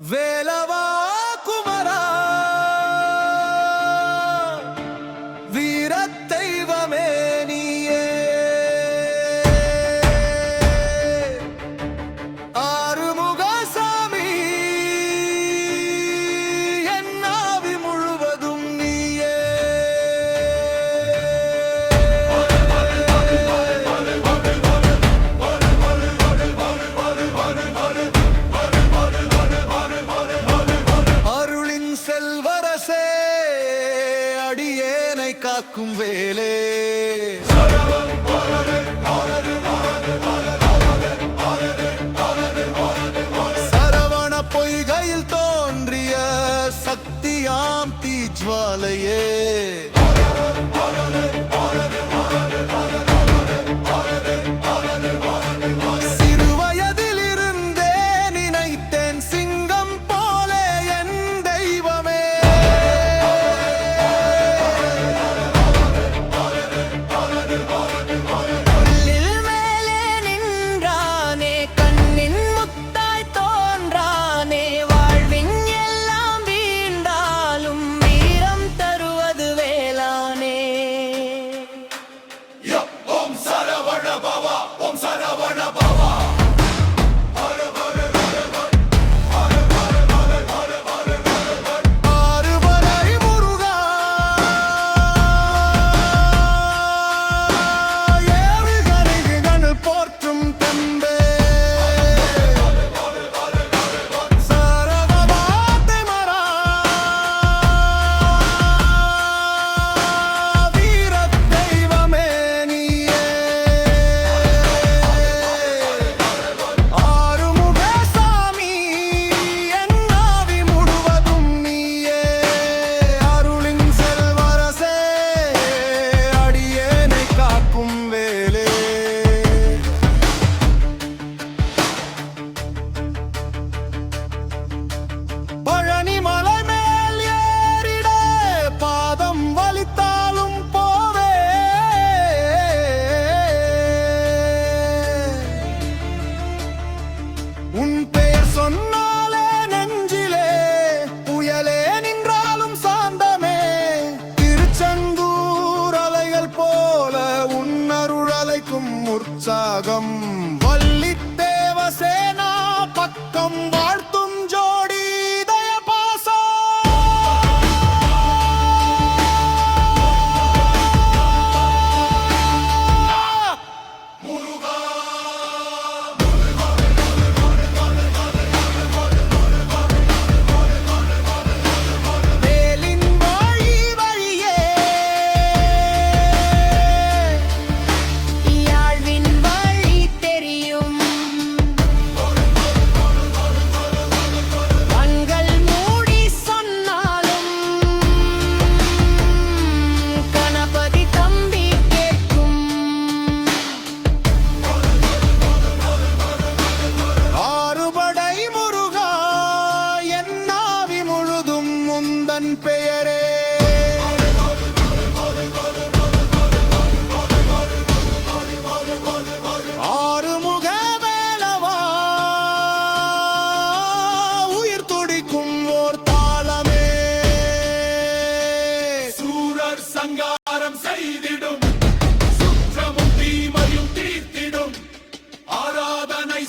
Velava. காக்கும் வேலே. சரவண பொய்கையில் தோன்றிய சக்தியாம் தீஜ்வாலையே. Mm. தன் பெயரே. ஆறுமுக வேலவா உயிர் துடிக்கும் ஓர் தாளமே. சூரர் சங்காரம் செய்திடும். சுற்றமும் தீமையும் தீர்த்திடும். ஆராதனை